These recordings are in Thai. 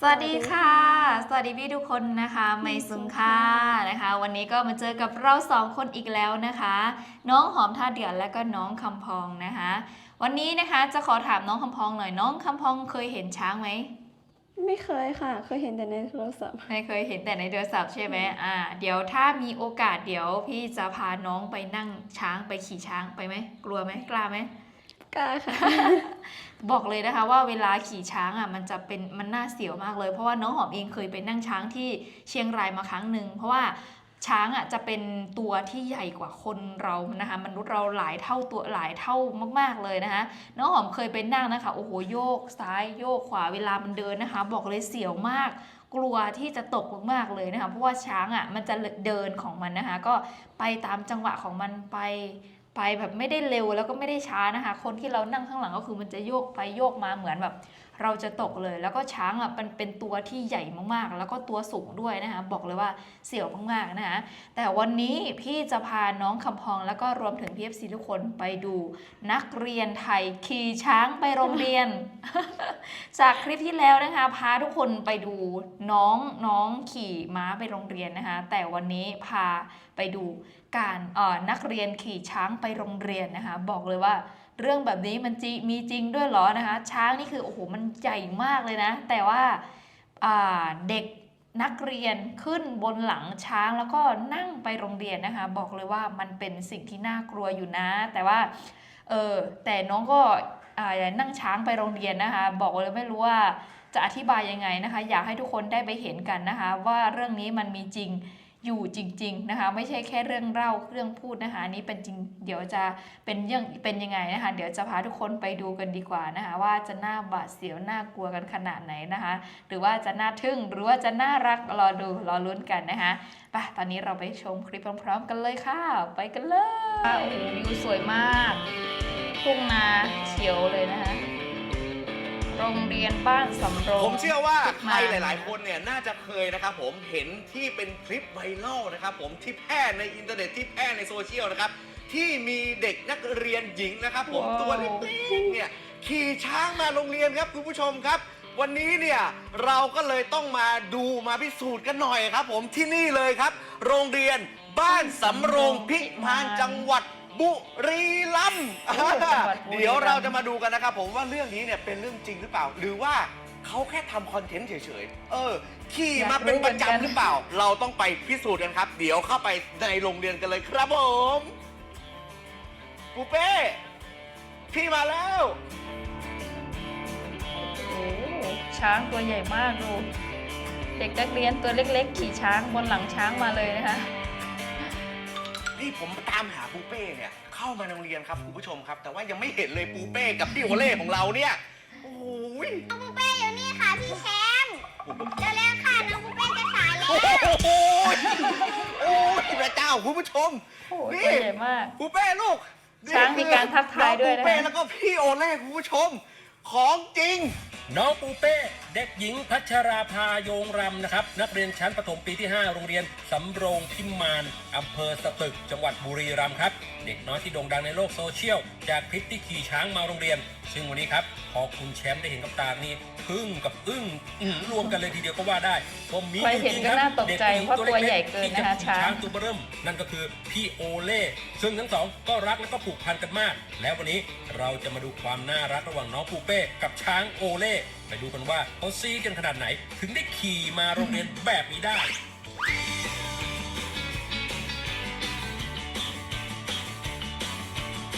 สวัสดีค่ะ สวัสดีพี่ทุกคนนะคะ ไม่ซุงค่ะนะคะ วันนี้ก็มาเจอกับเราสองคนอีกแล้วนะคะ น้องหอมท่าเดือดและก็น้องคำพองนะคะ วันนี้นะคะจะขอถามน้องคำพองหน่อยน้องคำพองเคยเห็นช้างไหมไม่เคยค่ะ เคยเห็นแต่ในโทรศัพท์ไม่เคยเห็นแต่ในโทรศัพท์ใช่ไหมอ่า เดี๋ยวถ้ามีโอกาสเดี๋ยวพี่จะพาน้องไปนั่งช้างไปขี่ช้างไปไหมกลัวไหมกล้าไหม กล้าค่ะ บอกเลยนะคะว่าเวลาขี่ช้างอะมันจะเป็นมันน่าเสียวมากเลย เพราะว่าน้องหอมเองเคยไปนั่งช้างที่เชียงรายมาครั้งหนึ่งเพราะว่าช้างอะจะเป็นตัวที่ใหญ่กว่าคนเรานะคะมนุษย์เราหลายเท่าตัวหลายเท่ามากๆเลยนะคะน้องหอมเคยไปนั่งนะคะโอ้โหโยกซ้ายโยกขวาเวลามันเดินนะคะ บอกเลยเสียวมากกลัวที่จะตกมากๆเลยนะคะเพราะว่าช้างอะมันจะเดินของมันนะคะ ก็ไปตามจังหวะของมันไป ไปแบบไม่ได้เร็วแล้วก็ไม่ได้ช้านะคะ คนที่เรานั่งข้างหลังก็คือมันจะโยกไปโยกมาเหมือนแบบ เราจะตกเลย แล้วก็ช้างอะมันเป็นตัวที่ใหญ่มากๆ แล้วก็ตัวสูงด้วยนะคะ บอกเลยว่าเสี่ยวมากๆนะคะแต่วันนี้พี่จะพาน้องคำพองแล้วก็รวมถึงพี่เอฟซีทุกคนไปดู นักเรียนไทยขี่ช้างไปโรงเรียน จากคลิปที่แล้วนะคะ พาทุกคนไปดูน้องน้องขี่ม้าไปโรงเรียนนะคะ แต่วันนี้พาไปดูการเอ่อนักเรียนขี่ช้างไปโรงเรียนนะคะ บอกเลยว่า เรื่องแบบนี้มันจีมีจริงด้วยเหรอนะคะ ช้างนี่คือโอ้โหมันใหญ่มากเลยนะ แต่ว่าเด็กนักเรียนขึ้นบนหลังช้างแล้วก็นั่งไปโรงเรียนนะคะ บอกเลยว่ามันเป็นสิ่งที่น่ากลัวอยู่นะ แต่ว่าเออแต่น้องก็อ่านั่งช้างไปโรงเรียนนะคะ บอกเลยไม่รู้ว่าจะอธิบายยังไงนะคะ อยากให้ทุกคนได้ไปเห็นกันนะคะ ว่าเรื่องนี้มันมีจริง อยู่จริงๆนะคะไม่ใช่แค่เรื่องเล่าเรื่องพูดนะคะนี้เป็นจริงเดี๋ยวจะเป็นยังเป็นยังไงนะคะเดี๋ยวจะพาทุกคนไปดูกันดีกว่านะคะว่าจะน่าบาดเสียวน่ากลัวกันขนาดไหนนะคะ หรือว่าจะน่าทึ่งหรือว่าจะน่ารักรอดูรอลุ้นกันนะคะไปตอนนี้เราไปชมคลิปพร้อมๆ กันเลยค่ะ ไปกันเลยโอ้โหวิวสวยมากทุ่งนาเขียวเลยนะคะ โรงเรียนบ้านสำโรงผมเชื่อว่าฝึกใครมาหลาย ๆ คนเนี่ยน่าจะเคยนะครับผมเห็นที่เป็นคลิปไวรัลนะครับผมที่แพร่ในอินเทอร์เน็ตที่แพร่ในโซเชียลนะครับที่มีเด็กนักเรียนหญิงนะครับผมว้าวตัวเล็กๆเนี่ยขี่ช้างมาโรงเรียนครับคุณผู้ชมครับ วันนี้เนี่ยเราก็เลยต้องมาดูมาพิสูจน์กันหน่อยครับ ผมที่นี่เลยครับ โรงเรียนบ้านสำโรงพิมานจังหวัด บุรีรัมย์จังหวัดบุรีรัมย์ เดี๋ยวเราจะมาดูกันนะครับผมว่าเรื่องนี้เนี่ยเป็นเรื่องจริงหรือเปล่า หรือว่าเขาแค่ทำคอนเทนต์เฉยๆ เออ ขี่มาเป็นประจำหรือเปล่า เราต้องไปพิสูจน์กันครับ เดี๋ยวเข้าไปในโรงเรียนกันเลยครับผมปูเป้พี่มาแล้ว โอ้ช้างตัวใหญ่มากดู เด็กนักเรียนตัวเล็กๆ ขี่ช้างบนหลังช้างมาเลยนะคะ นี่ผมตามหาปูเป้เนี่ยเข้ามาในโรงเรียนครับคุณผู้ชมครับ แต่ว่ายังไม่เห็นเลยปูเป้กับพี่โอเล่ของเราเนี่ยโอ้ยน้องปูเป้อยู่นี่ค่ะพี่แชมป์เร็วๆค่ะน้องปูเป้จะสายแล้วโอ้โหโอ้ยพระเจ้าคุณผู้ชมโอ้โหนี่ตัวใหญ่มาก ปูเป้ลูกช้างมีการทักทายด้วยนะ น้องปูเป้แล้วก็พี่โอเล่คุณผู้ชม ของจริง น้องปูเป้เด็กหญิงพัชราภาโยงรำนะครับ นักเรียนชั้นประถมปีที่ 5 โรงเรียนสำโรงพิมานอำเภอสตึก จังหวัดบุรีรัมย์ครับ เด็กน้อยที่โด่งดังในโลกโซเชียล จากคลิปที่ขี่ช้างมาโรงเรียน ซึ่งวันนี้ครับ พอคุณแชมป์ได้เห็นกับตานี่ทึ่งกับอึ้งอื้อหือรวมกันเลยทีเดียวก็ว่าได้ผมมีใครเห็นก็น่าตกใจด็ผู้ญิงเพราะตัวใหญ่เกินที่จนะคะขี่ช้างช้างตัวเบิ่ม นั่นก็คือพี่โอเล่ซึ่งทั้งสองก็รักและก็ผูกพันกันมาก แล้ววันนี้เราจะมาดูความน่ารักระหว่างน้องปูเป้กับช้างโอเล่ ไปดูกันว่าเขาซีกันขนาดไหน ถึงได้ขี่มาโรงเรียนแบบนี้ได้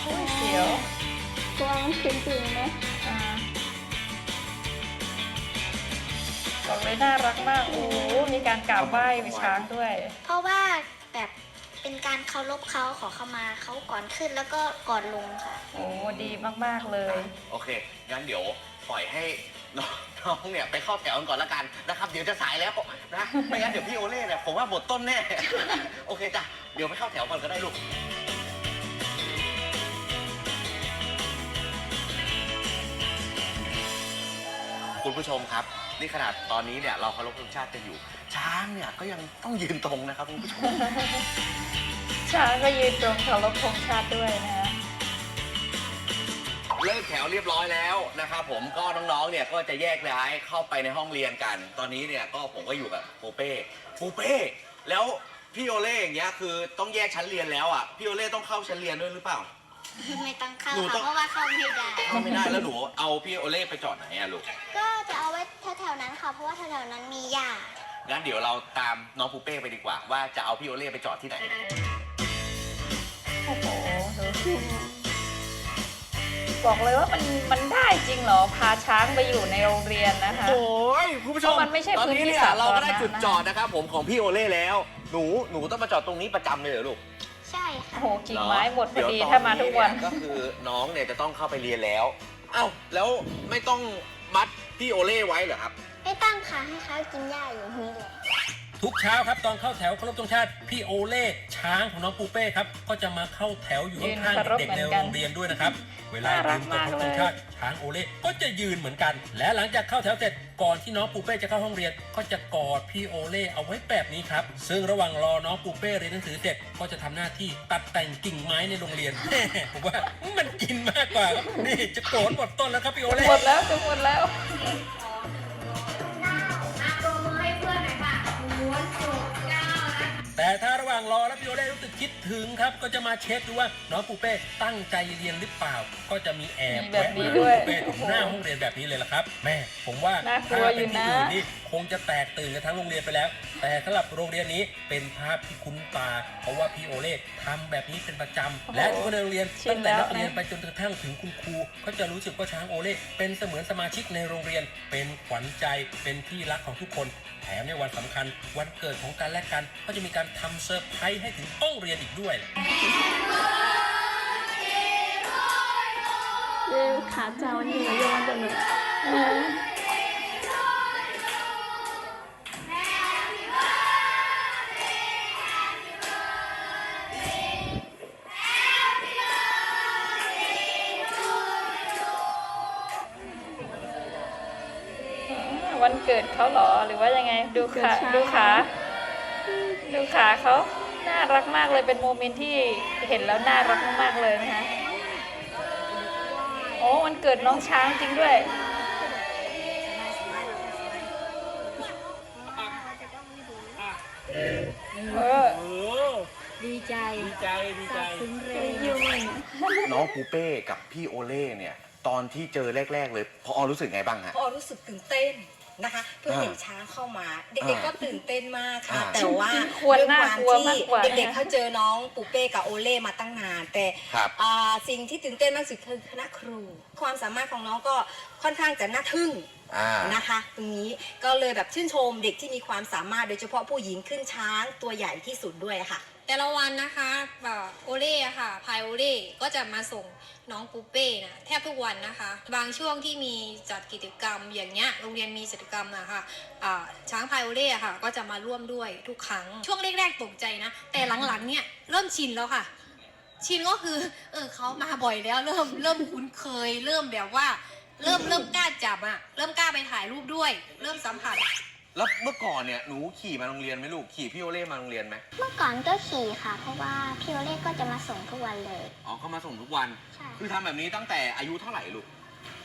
โอ้ยเสียวกลัวมันขึ้นจริงไหมอ่าบอกเลยน่ารักมาก โอ้โหมีการกราบไหว้ช้างด้วย เพราะว่าแบบเป็นการเคารพเขาขอเข้ามาเขาก่อนขึ้นแล้วก็ก่อนลงค่ะ โอ้ดีมากๆเลย โอเค งั้นเดี๋ยวปล่อยให้ น้องน้องเนี่ยไปเข้าแถวกันก่อนละกันนะครับ เดี๋ยวจะสายแล้วนะไม่งั้นเดี๋ยวพี่โอเล่เนี่ยผมว่าหมดต้นแน่ โอเคจ้ะเดี๋ยวไปเข้าแถวก่อนก็ได้ลูก คุณผู้ชมครับ นี่ขนาดตอนนี้เนี่ยเราเคารพธงชาติกันอยู่ ช้างเนี่ยก็ยังต้องยืนตรงนะครับคุณผู้ชม ช้างก็ยืนตรงเคารพธงชาติด้วยนะฮะ เลิกแถวเรียบร้อยแล้วนะครับผมก็น้องๆเนี่ยก็จะแยกย้ายเข้าไปในห้องเรียนกัน ตอนนี้เนี่ยก็ผมก็อยู่กับปูเป้ปูเป้แล้วพี่โอเล่อย่างเงี้ยคือต้องแยกชั้นเรียนแล้วอะพี่โอเล่ต้องเข้าชั้นเรียนด้วยหรือเปล่า ไม่ต้องเข้าหนูต้อค่ะงเพราะว่าเข้าไม่ได้ เข้าไม่ได้แล้วหนูเอาพี่โอเล่ไปจอดไหนอะลูกก็จะเอาไว้แถวๆนั้นค่ะ เพราะว่าแถวๆนั้นมีหญ้างั้นเดี๋ยวเราตามน้องปูเป้ไปดีกว่า ว่าจะเอาพี่โอเล่ไปจอดที่ไหน โอ้โหดู บอกเลยว่ามันมันได้จริงเหรอพาช้างไปอยู่ในโรงเรียนนะคะ โอ้ยคุณผู้ชมเพราะมันไม่ใช่ตอนพื้นนี้ที่เนี่ยสาธารณะ เราก็ได้จุดจอดนะครับผมของพี่โอเล่แล้ว หนูหนูต้องมาจอดตรงนี้ประจำเลยเหรอลูกใช่ค่ะ โอ้โหกิ่งไม้หมดพอดีเยวตถ้ามาทุกวัน เยก็คือน้องเนี่ยจะต้องเข้าไปเรียนแล้วเอ้าแล้วไม่ต้องมัดพี่โอเล่ไว้เหรอครับ ไม่ตั้งค่ะให้เขากินหญ้าอยู่นี่เลย ทุกเช้าครับตอนเข้าแถวเคารพธงชาติพี่โอเล่ช้างของน้องปูเป้ครับก็จะมาเข้าแถวอยู่ยืนข้างเคารพๆเด็กๆในเหมือนกันโรงเรียนด้วยนะครับ เวลาน่ารัยืกนตรงมากเคารพธงเลยชาติช้างโอเล่ก็จะยืนเหมือนกัน และหลังจากเข้าแถวเสร็จก่อนที่น้องปูเป้จะเข้าห้องเรียน ก็จะกอดพี่โอเล่เอาไว้แบบนี้ครับซึ่งระหว่างรอน้องปูเป้เรียนหนังสือเสร็จก็จะทำหน้าที่ตัดแต่งกิ่งไม้ในโรงเรียนผมว่ามันกินมากกว่าครับนี่จะโกรธหมดต้นแล้วครับพี่โอเล่หมดแล้วจะหมดแล้ว แต่ถ้าระห ว่างรอแล้วพี่โอเล่รู้สึกคิดถึงครับ ก็จะมาเช็คดูว่าน้องปูเป้ตั้งใจเรียนหรือเปล่า ก็จะมีแอบมีแบบนี้แวะมาด้วยปูเป้ถึงหน้าห้องเรียนแบบนี้เลยละครับ แม่ผมว่าน่ากลัถ้าวอเป็ยู่นที่นะอื่นนี่คงจะแตกตื่นกันทั้งโรงเรียนไปแล้ว แต่สำหรับโรงเรียนนี้เป็นภาพที่คุ้นตา เพราะว่าพี่โอเล่ทำแบบนี้เป็นประจำและทุกคนในโรงเรียนชิตั้นงแต่แล้วนักเรียนนะ ไปจนกระทั่งถึงคุณครูก็จะรู้สึกว่าช้างโอเล่เป็นเสมือนสมาชิกในโรงเรียน เป็นขวัญใจเป็นที่รักของทุกคน แถมในวันสำคัญ วันเกิดของกันและกัน ก็จะมีการทำเซอร์ไพรส์ให้ถึงห้องเรียนอีกด้วยเย้ขาเจ้าอยู่โยนจังเลยเออวันเกิดเขาเหรอหรือว่ายังไงดูขาดูขา ดูขาเขา น่ารักมากเลยเป็นโมเมนต์ที่เห็นแล้วน่ารักมากๆเลยนะคะโอ้วันเกิดน้องช้างจริงด้วย เออดีใจดีใจดีใจซึ้งเร็ไปวยุ่งน้องปูเป้กับพี่โอเล่เนี่ย ตอนที่เจอแรก ๆ เลยพอรู้สึกไงบ้างฮะพอรู้สึกตื่นเต้น นะคะ เพื่ออ่าเห็นช้างเข้ามาเด็กอ่าๆก็ตื่นเต้นมากค่ะ อ่าแต่ว่าควรด้วยน่ากลัวที่มากกว่า เด็กๆเขาเจอน้องปูเป้กับโอเล่มาตั้งนานแต่ครับอ่าสิ่งที่ตื่นเต้นมากสุดคือคณะครู ความสามารถของน้องก็ค่อนข้างจะน่าทึ่ง อ่า นะคะตรงนี้ก็เลยแบบชื่นชมเด็กที่มีความสามารถโดยเฉพาะผู้หญิงขึ้นช้างตัวใหญ่ที่สุดด้วยค่ะ แต่ละวันนะคะแบบโอเล่ค่ะพายโอเล่ก็จะมาส่งน้องปูเป้นะแทบทุกวันนะคะ บางช่วงที่มีจัดกิจกรรมอย่างเงี้ยโรงเรียนมีกิจกรรมนะคะอ่าช้างพายโอเล่ค่ะ ก็จะมาร่วมด้วยทุกครั้ง ช่วงแรกๆตกใจนะ แต่หลังๆเนี่ยเริ่มชินแล้วค่ะ ชินก็คือเออเขามาบ่อยแล้วเริ่มเริ่มคุ้นเคย เริ่มแบบว่า เริ่มเริ่มกล้าจับอะเริ่มกล้าไปถ่ายรูปด้วย เริ่มสัมผัส แล้วเมื่อก่อนเนี่ยหนูขี่มาโรงเรียนไหมลูกขี่พี่โอเล่มาโรงเรียนไหมเมื่อก่อนก็ขี่ค่ะ เพราะว่าพี่โอเล่ก็จะมาส่งทุกวันเลย อ๋อเขามาส่งทุกวัน ใช่ คือทำแบบนี้ตั้งแต่อายุเท่าไหร่ลูก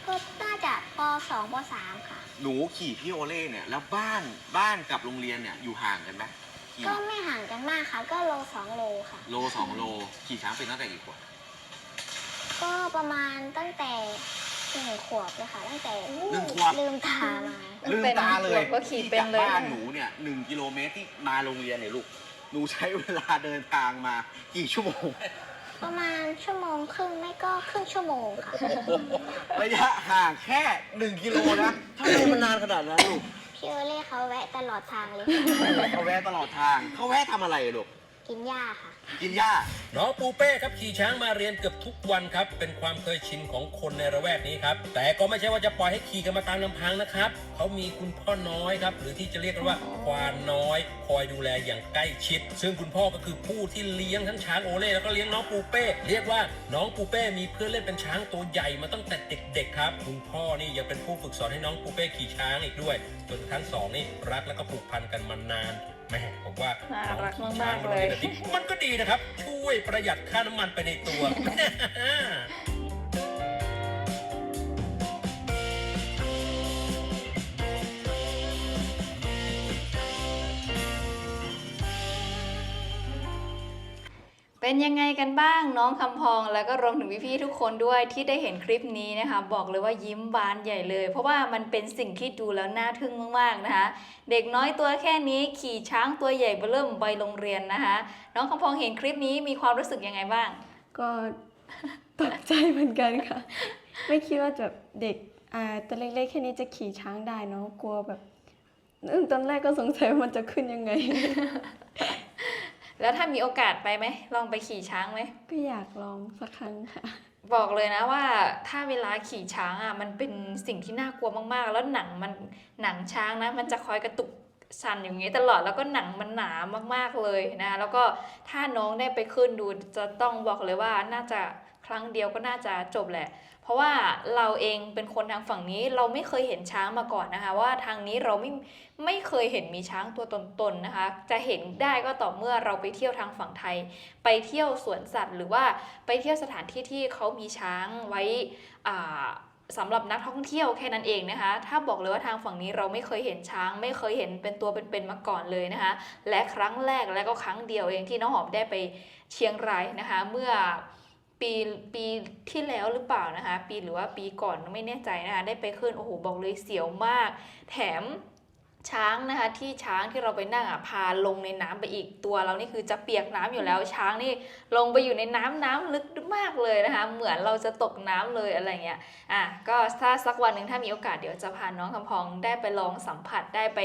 ก็น่าจะป .2 ป .3 ค่ะ หนูขี่พี่โอเล่เนี่ยแล้วบ้านบ้านกับโรงเรียนเนี่ยอยู่ห่างกันไหมขี่ก็ไม่ห่างกันมากค่ะ ก็โลสองโลค่ะ โลสองโล ขี่ช้างเป็นตั้งแต่กี่ขวบก็ประมาณตั้งแต่ หนึ่งขวบเลยค่ะตั้งแต่หนึ่งขวบ ลืมตามาลืมตาเลยก็ขี่เป็นเลยที่จากบ้านหนูเนี่ยหนึ่งกิโลเมตรที่มาโรงเรียนเนี่ยลูก หนูใช้เวลาเดินทางมากี่ชั่วโมง ประมาณชั่วโมงครึ่งไม่ก็ครึ่งชั่วโมงค่ะ ระยะห่างแค่หนึ่งกิโลนะทำไมมันนานขนาดนั้นลูกพี่โอเล่เขาแวะตลอดทางเลยเขาแวะตลอดทาง เขาแวะทำอะไรลูก กินหญ้าค่ะ กินหญ้าน้องปูเป้ครับขี่ช้างมาเรียนเกือบทุกวันครับ เป็นความเคยชินของคนในระแวกนี้ครับ แต่ก็ไม่ใช่ว่าจะปล่อยให้ขี่กันมาตามลำพังนะครับเขามีคุณพ่อน้อยครับ หรือที่จะเรียกกันว่าควานน้อย คอยดูแลอย่างใกล้ชิด ซึ่งคุณพ่อก็คือผู้ที่เลี้ยงทั้งช้างโอเล่แล้วก็เลี้ยงน้องปูเป้ เรียกว่าน้องปูเป้มีเพื่อนเล่นเป็นช้างตัวใหญ่มาตั้งแต่เด็กๆครับ คุณพ่อนี่ยังเป็นผู้ฝึกสอนให้น้องปูเป้ขี่ช้างอีกด้วย จนทั้งสองนี่รักแล้วก็ผูกพันกันมานาน แม่ผมว่าน่ารักน้องขี่มาช้างกๆมาเลเรียยนแบบนี้มันก็ดีนะครับ ช่วยประหยัดค่าน้ำมันไปในตัว เป็นยังไงกันบ้างน้องคำพองแล้วก็รวมถึงพี่ๆทุกคนด้วยที่ได้เห็นคลิปนี้นะคะ บอกเลยว่ายิ้มบานใหญ่เลย เพราะว่ามันเป็นสิ่งที่ดูแล้วน่าทึ่งมากๆนะคะ เด็กน้อยตัวแค่นี้ขี่ช้างตัวใหญ่เบอเริ่มไปโรงเรียนนะคะ น้องคำพองเห็นคลิปนี้มีความรู้สึกยังไงบ้าง ก็ตกใจเหมือนกันค่ะ ไม่คิดว่าจะเด็กอ่าตัวเล็กๆแค่นี้จะขี่ช้างได้เนาะกลัวแบบเออตอนแรกก็สงสัยว่ามันจะขึ้นยังไง แล้วถ้ามีโอกาสไปไหมลองไปขี่ช้างไหมก็อยากลองสักครั้งค่ะ บอกเลยนะว่าถ้าเวลาขี่ช้างอะมันเป็นสิ่งที่น่ากลัวมากๆ แล้วหนังมันหนังช้างนะมันจะคอยกระตุกสั่นอย่างนี้ตลอดแล้วก็หนังมันหนามากๆเลยนะ แล้วก็ถ้าน้องได้ไปขึ้นดูจะต้องบอกเลยว่าน่าจะครั้งเดียวก็น่าจะจบแหละเพ ราะว่าเราเองเป็นคนทางฝั่งนี้เราไม่เคยเห็นช้างมาก่อนนะคะ ว่าทางนี้เราไม่ไม่เคยเห็นมีช้างตัวตนๆนะคะ จะเห็นได้ก็ต่อเมื่อเราไปเที่ยวทางฝั่งไทย ไปเที่ยวสวนสัตว์ หรือว่าไปเที่ยวสถานที่ที่เขามีช้างไว้อ่าสำหรับนักท่องเที่ยวแค่นั้นเองนะคะ ถ้าบอกเลยว่าทางฝั่งนี้เราไม่เคยเห็นช้าง ไม่เคยเห็นเป็นตัวเป็นๆมาก่อนเลยนะคะ และครั้งแรกและก็ครั้งเดียวเองที่น้องหอมได้ไปเชียงรายนะคะ เมื่อ ปีปีที่แล้วหรือเปล่านะคะ ปีหรือว่าปีก่อนไม่แน่ใจนะคะ ได้ไปขึ้นโอ้โหบอกเลยเสียวมาก แถมช้างนะคะที่ช้างที่เราไปนั่งอะพาลงในน้ำไปอีกตัว เรานี่คือจะเปียกน้ำอยู่แล้ว ช้างนี่ลงไปอยู่ในน้ำน้ำลึกมากเลยนะคะ เหมือนเราจะตกน้ำเลยอะไรเงี้ยอะก็ถ้าสักวันหนึ่งถ้ามีโอกาสเดี๋ยวจะพาน้องคำพองได้ไปลองสัมผัสได้ไป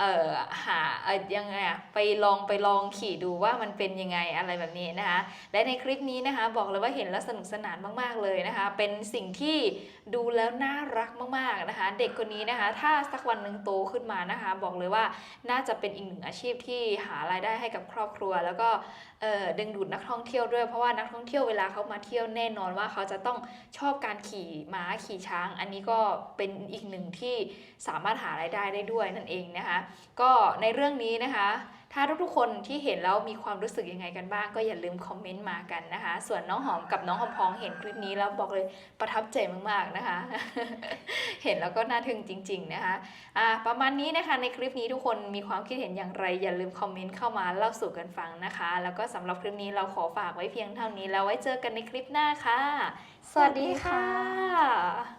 เอ่อหาเอ่อยังไงอะไปลองไปลองขี่ดูว่ามันเป็นยังไงอะไรแบบนี้นะคะและในคลิปนี้นะคะบอกเลยว่าเห็นแล้วสนุกสนานมากๆเลยนะคะ เป็นสิ่งที่ดูแล้วน่ารักมากๆนะคะ เด็กคนนี้นะคะ ถ้าสักวันหนึ่งโตขึ้นมานะคะ บอกเลยว่าน่าจะเป็นอีกหนึ่งอาชีพที่หารายได้ให้กับครอบครัว แล้วก็เอ่อดึงดูดนักท่องเที่ยวด้วยเพราะว่านักท่องเที่ยวเวลาเขามาเที่ยวแน่นอนว่าเขาจะต้องชอบการขี่ม้าขี่ช้าง อันนี้ก็เป็นอีกหนึ่งที่สามารถหารายได้ได้ด้วยนั่นเองนะคะก็ในเรื่องนี้นะคะ ถ้าทุกๆคนที่เห็นแล้วมีความรู้สึกยังไงกันบ้าง ก็อย่าลืมคอมเมนต์มากันนะคะ ส่วนน้องหอมกับน้องหอมพองเห็นคลิปนี้แล้วบอกเลยประทับใจมากๆนะคะ เห็นแล้วก็น่าทึ่งจริง ๆนะคะอ่าประมาณนี้นะคะในคลิปนี้ทุกคนมีความคิดเห็นอย่างไร อย่าลืมคอมเมนต์เข้ามาเล่าสู่กันฟังนะคะ แล้วก็สำหรับคลิปนี้เราขอฝากไว้เพียงเท่านี้แล้วไว้เจอกันในคลิปหน้าค่ะ สวัสดีค่ะ